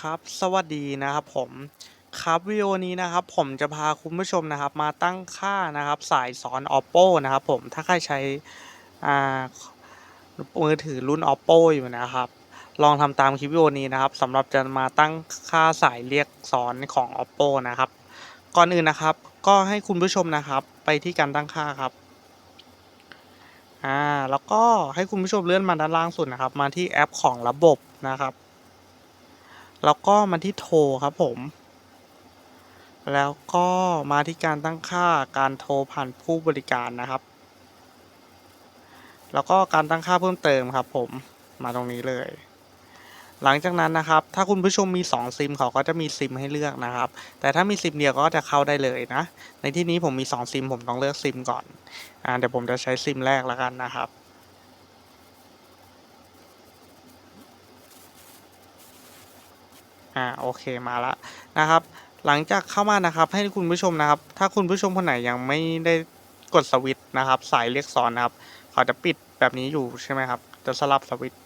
ครับสวัสดีนะครับผมครับวิดีโอนี้นะครับผมจะพาคุณผู้ชมนะครับ มาตั้งค่านะครับ สายสอน oppo นะครับผมถ้าใครใช้มือถือรุ่น oppo อยู่นะครับ ลองทำตามคลิปวิดีโอนี้นะครับสำหรับจะมาตั้งค่าสายเรียกสอนของ oppo นะครับ ก่อนอื่นนะครับ ก็ให้คุณผู้ชมนะครับ ไปที่การตั้งค่าครับอ่าแล้วก็ให้คุณผู้ชมเลื่อนมาด้านล่างสุดนะครับ มาที่แอปของระบบนะครับ แล้วก็มาที่โทรครับผม แล้วก็มาที่การตั้งค่าการโทรผ่านผู้บริการนะครับ แล้วก็การตั้งค่าเพิ่มเติมครับผมมาตรงนี้เลย หลังจากนั้นนะครับ ถ้าคุณผู้ชมมี 2 ซิมเขาก็จะมีซิมให้เลือกนะครับ แต่ถ้ามีซิมเดียวก็จะเข้าได้เลยนะ ในที่นี้ผมมี 2 ซิมผมต้องเลือกซิมก่อนอ่าเดี๋ยวผมจะใช้ซิมแรกแล้วกันนะครับ อ่าโอเคมาละนะครับ หลังจากเข้ามานะครับ ให้คุณผู้ชมนะครับ ถ้าคุณผู้ชมคนไหนยังไม่ได้กดสวิตช์นะครับ สายเรียกซ้อนนะครับ เขาจะปิดแบบนี้อยู่ใช่ไหมครับ จะสลับสวิตช์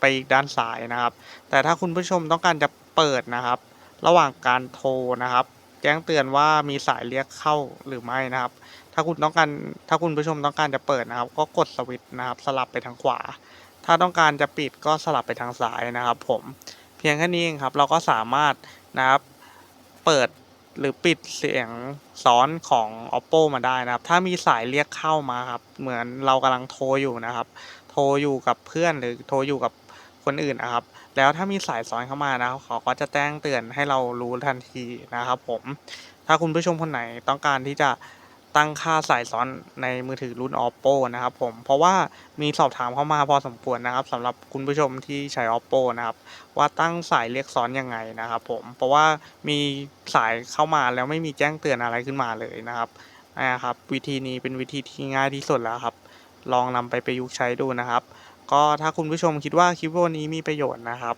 ไปอีกด้านซ้ายนะครับ แต่ถ้าคุณผู้ชมต้องการจะเปิดนะครับ ระหว่างการโทรนะครับ แจ้งเตือนว่ามีสายเรียกเข้าหรือไม่นะครับ ถ้าคุณต้องการถ้าคุณผู้ชมต้องการจะเปิดนะครับ ก็กดสวิตช์นะครับ สลับไปทางขวา ถ้าต้องการจะปิดก็สลับไปทางซ้ายนะครับ ผม พียงแค่นี้เองครับเราก็สามารถนะครับเปิดหรือปิดเสียงซ้อนของ oppo มาได้นะครับ ถ้ามีสายเรียกเข้ามาครับ เหมือนเรากำลังโทรอยู่นะครับ โทรอยู่กับเพื่อนหรือโทรอยู่กับคนอื่นนะครับ แล้วถ้ามีสายซ้อนเข้ามานะครับเขาก็จะแจ้งเตือนให้เรารู้ทันทีนะครับ ผม ถ้าคุณผู้ชมคนไหนต้องการที่จะ ตั้งค่าสายซ้อนในมือถือรุ่น oppo นะครับผมเพราะว่ามีสอบถามเข้ามาพอสมควรนะครับสำหรับคุณผู้ชมที่ใช้ oppo นะครับว่าตั้งสายเรียกซ้อนยังไงนะครับผมเพราะว่ามีสายเข้ามาแล้วไม่มีแจ้งเตือนอะไรขึ้นมาเลยนะครับนะครับวิธีนี้เป็นวิธีที่ง่ายที่สุดแล้วครับ ลองนำไปประยุกต์ใช้ดูนะครับ ก็ถ้าคุณผู้ชมคิดว่าคลิปวิดีโอนี้มีประโยชน์นะครับ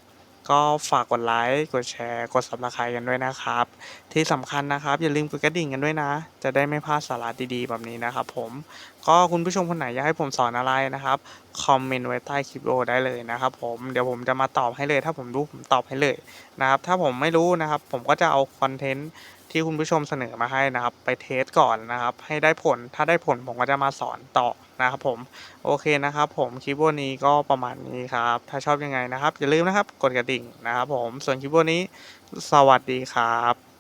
ก็ฝากกดไลค์กดแชร์ กด subscribe กันด้วยนะครับ ที่สำคัญนะครับ อย่าลืมกดกระดิ่งกันด้วยนะ จะได้ไม่พลาดสาระดีๆ แบบนี้นะครับผมก็คุณผู้ชมคนไหนอยากให้ผมสอนอะไรนะครับคอมเมนต์ไว้ใต้คลิปโอได้เลยนะครับผมเดี๋ยวผมจะมาตอบให้เลย ถ้าผมรู้ผมตอบให้เลยนะครับถ้าผมไม่รู้นะครับ ผมก็จะเอาคอนเทนต์ที่คุณผู้ชมเสนอมาให้นะครับ ไปเทสก่อนนะครับ ให้ได้ผลถ้าได้ผลผมก็จะมาสอนต่อนะครับผมโอเคนะครับ ผมคลิปวันนี้ก็ประมาณนี้ครับ ถ้าชอบยังไงนะครับ อย่าลืมนะครับ กดกระดิ่งนะครับ ผมส่วนคลิปวันนี้สวัสดีครับ